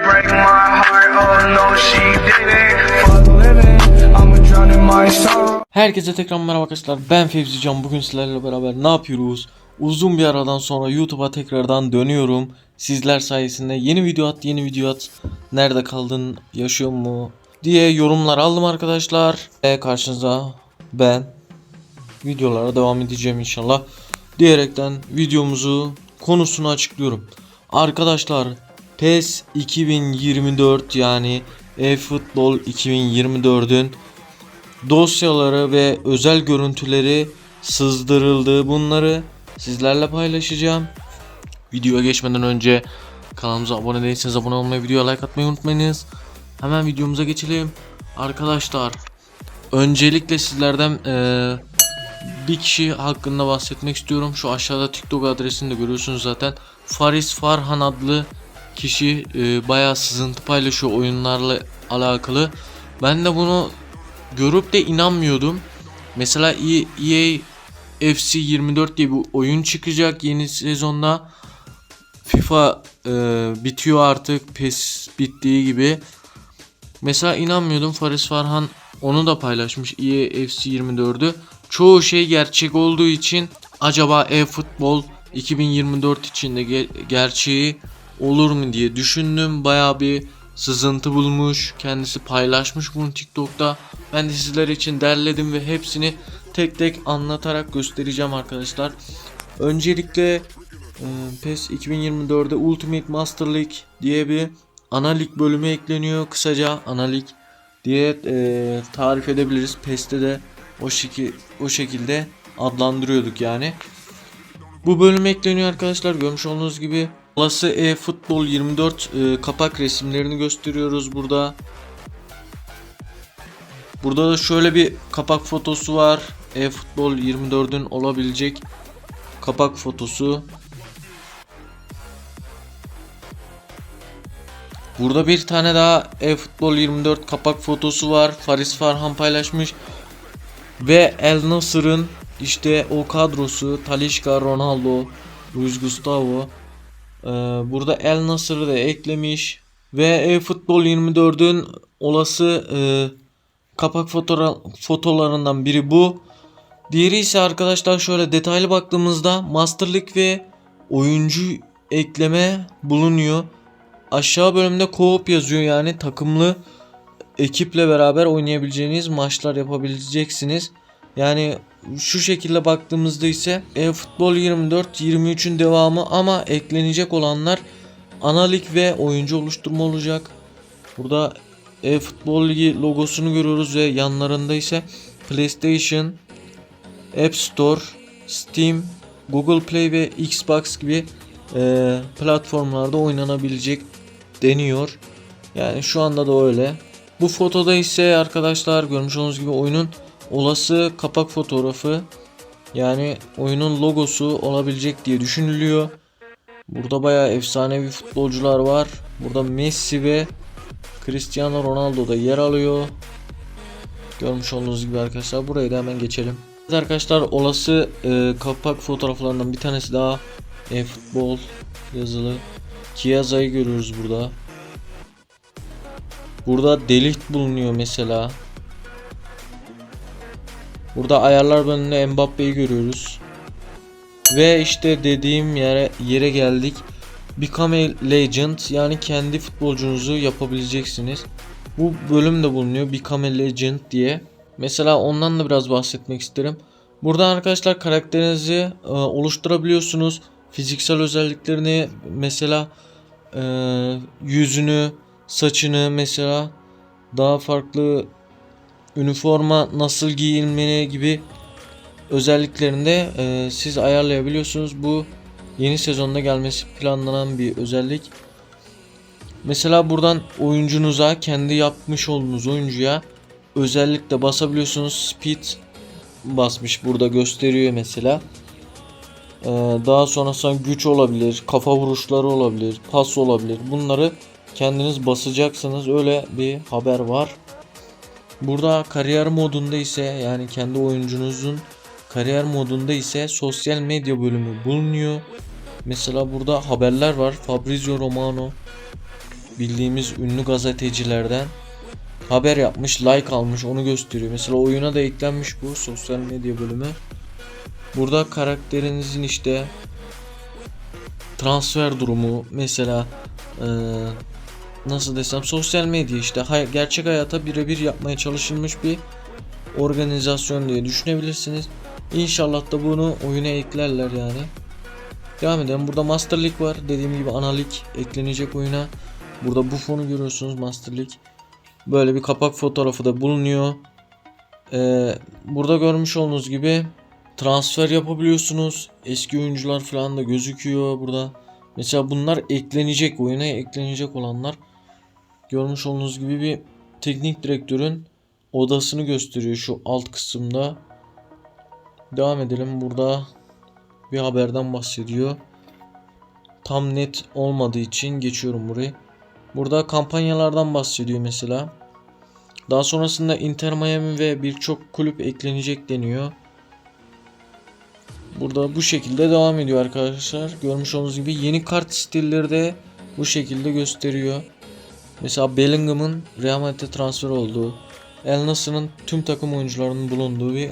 Break my heart, oh no she didn't Fuck living, Herkese tekrar merhaba arkadaşlar. Ben Fevzi Can. Bugün sizlerle beraber ne yapıyoruz? Uzun bir aradan sonra YouTube'a tekrardan dönüyorum. Sizler sayesinde yeni video at, yeni video at. Nerede kaldın, yaşıyor mu? diye yorumlar aldım arkadaşlar. Ve karşınıza ben videolara devam edeceğim inşallah. Diyerekten videomuzu konusunu açıklıyorum. Arkadaşlar PES 2024 yani eFootball 2024'ün dosyaları ve özel görüntüleri sızdırıldı. Bunları sizlerle paylaşacağım. Videoya geçmeden önce kanalımıza abone değilseniz abone olmayı, videoya like atmayı unutmayınız. Hemen videomuza geçelim. Arkadaşlar öncelikle sizlerden eee, bir kişi hakkında bahsetmek istiyorum. Şu aşağıda TikTok adresini de görüyorsunuz zaten. Faris Farhan adlı kişi e, bayağı sızıntı paylaşıyor oyunlarla alakalı. Ben de bunu görüp de inanmıyordum. Mesela EA FC 24 diye bir oyun çıkacak yeni sezonda. FIFA e, bitiyor artık. PES bittiği gibi. Mesela inanmıyordum. Faris Farhan onu da paylaşmış EA FC 24'ü. Çoğu şey gerçek olduğu için acaba e-futbol 2024 içinde ge- gerçeği olur mu diye düşündüm. Bayağı bir sızıntı bulmuş. Kendisi paylaşmış bunu TikTok'ta. Ben de sizler için derledim ve hepsini tek tek anlatarak göstereceğim arkadaşlar. Öncelikle e, PES 2024'de Ultimate Master League diye bir ana lig bölümü ekleniyor. Kısaca ana lig diye e, tarif edebiliriz. PES'te de o şekil o şekilde adlandırıyorduk yani. Bu bölüm ekleniyor arkadaşlar. Görmüş olduğunuz gibi olası e-futbol 24 e, kapak resimlerini gösteriyoruz burada. Burada da şöyle bir kapak fotosu var. E-futbol 24'ün olabilecek kapak fotosu. Burada bir tane daha e-futbol 24 kapak fotosu var. Faris Farhan paylaşmış. Ve El Nasır'ın işte o kadrosu Talisca, Ronaldo, Luis Gustavo. Ee, burada El Nasır'ı da eklemiş. Ve eFootball 24'ün olası e, kapak fotolarından biri bu. Diğeri ise arkadaşlar şöyle detaylı baktığımızda Master ve oyuncu ekleme bulunuyor. Aşağı bölümde co-op yazıyor yani takımlı ekiple beraber oynayabileceğiniz maçlar yapabileceksiniz. Yani şu şekilde baktığımızda ise eFootball 24 23'ün devamı ama eklenecek olanlar ana lig ve oyuncu oluşturma olacak. Burada eFootball Ligi logosunu görüyoruz ve yanlarında ise PlayStation, App Store, Steam, Google Play ve Xbox gibi e, platformlarda oynanabilecek deniyor. Yani şu anda da öyle. Bu fotoda ise arkadaşlar görmüş olduğunuz gibi oyunun olası kapak fotoğrafı yani oyunun logosu olabilecek diye düşünülüyor. Burada bayağı efsanevi futbolcular var. Burada Messi ve Cristiano Ronaldo da yer alıyor. Görmüş olduğunuz gibi arkadaşlar burayı da hemen geçelim. Evet arkadaşlar olası e, kapak fotoğraflarından bir tanesi daha e-futbol yazılı. Chiaza'yı görüyoruz burada. Burada delikt bulunuyor mesela. Burada ayarlar bölümünde Mbappe'yi görüyoruz. Ve işte dediğim yere yere geldik. Become a Legend yani kendi futbolcunuzu yapabileceksiniz. Bu bölüm de bulunuyor Become a Legend diye. Mesela ondan da biraz bahsetmek isterim. Buradan arkadaşlar karakterinizi e, oluşturabiliyorsunuz. Fiziksel özelliklerini mesela e, yüzünü, saçını mesela daha farklı üniforma nasıl giyilmeli gibi özelliklerinde e, siz ayarlayabiliyorsunuz. Bu yeni sezonda gelmesi planlanan bir özellik. Mesela buradan oyuncunuza kendi yapmış olduğunuz oyuncuya özellikle basabiliyorsunuz. Speed basmış burada gösteriyor mesela. Ee, daha sonrasında güç olabilir, kafa vuruşları olabilir, pas olabilir. Bunları kendiniz basacaksınız. Öyle bir haber var. Burada kariyer modunda ise yani kendi oyuncunuzun kariyer modunda ise sosyal medya bölümü bulunuyor. Mesela burada haberler var. Fabrizio Romano bildiğimiz ünlü gazetecilerden haber yapmış, like almış, onu gösteriyor. Mesela oyuna da eklenmiş bu sosyal medya bölümü. Burada karakterinizin işte transfer durumu mesela eee, nasıl desem sosyal medya işte hay- gerçek hayata birebir yapmaya çalışılmış bir organizasyon diye düşünebilirsiniz. İnşallah da bunu oyuna eklerler yani. Devam edelim. Burada Master League var. Dediğim gibi ana lig eklenecek oyuna. Burada Buffon'u görüyorsunuz Master League. Böyle bir kapak fotoğrafı da bulunuyor. Ee, burada görmüş olduğunuz gibi transfer yapabiliyorsunuz. Eski oyuncular falan da gözüküyor burada. Mesela bunlar eklenecek oyuna eklenecek olanlar. Görmüş olduğunuz gibi bir teknik direktörün odasını gösteriyor şu alt kısımda. Devam edelim. Burada bir haberden bahsediyor. Tam net olmadığı için geçiyorum burayı. Burada kampanyalardan bahsediyor mesela. Daha sonrasında Inter Miami ve birçok kulüp eklenecek deniyor. Burada bu şekilde devam ediyor arkadaşlar. Görmüş olduğunuz gibi yeni kart stilleri de bu şekilde gösteriyor. Mesela Bellingham'ın Real Madrid'e transfer olduğu, El Nasır'ın tüm takım oyuncularının bulunduğu bir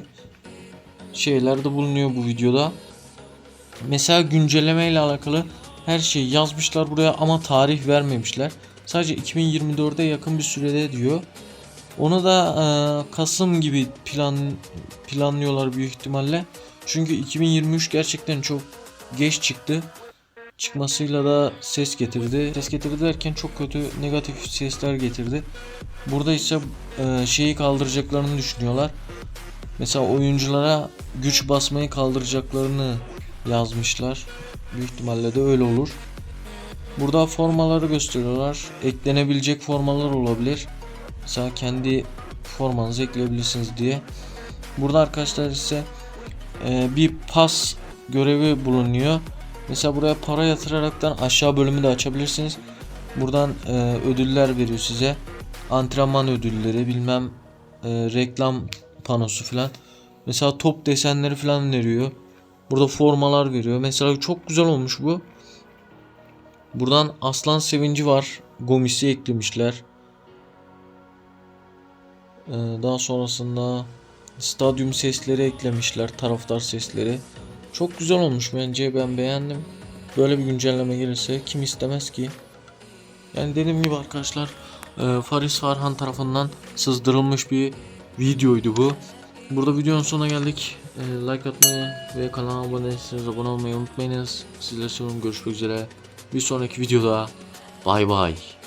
şeyler de bulunuyor bu videoda. Mesela güncelleme ile alakalı her şeyi yazmışlar buraya ama tarih vermemişler. Sadece 2024'e yakın bir sürede diyor. Onu da e, Kasım gibi plan planlıyorlar büyük ihtimalle. Çünkü 2023 gerçekten çok geç çıktı. Çıkmasıyla da ses getirdi. Ses getirdi derken çok kötü negatif sesler getirdi. Burada ise e, şeyi kaldıracaklarını düşünüyorlar. Mesela oyunculara güç basmayı kaldıracaklarını yazmışlar. Büyük ihtimalle de öyle olur. Burada formaları gösteriyorlar. Eklenebilecek formalar olabilir. Mesela kendi formanızı ekleyebilirsiniz diye. Burada arkadaşlar ise e, bir pas görevi bulunuyor. Mesela buraya para yatıraraktan aşağı bölümü de açabilirsiniz. Buradan e, ödüller veriyor size. Antrenman ödülleri bilmem e, reklam panosu falan. Mesela top desenleri falan veriyor. Burada formalar veriyor. Mesela çok güzel olmuş bu. Buradan aslan sevinci var. Gomis'i eklemişler. Ee, daha sonrasında stadyum sesleri eklemişler. Taraftar sesleri. Çok güzel olmuş bence. Ben beğendim. Böyle bir güncelleme gelirse kim istemez ki? Yani dediğim gibi arkadaşlar e, Faris Farhan tarafından sızdırılmış bir videoydu bu. Burada videonun sonuna geldik. E, like atmayı ve kanala abone değilseniz abone olmayı unutmayınız. Sizleri seviyorum. Görüşmek üzere. Bir sonraki videoda bay bay.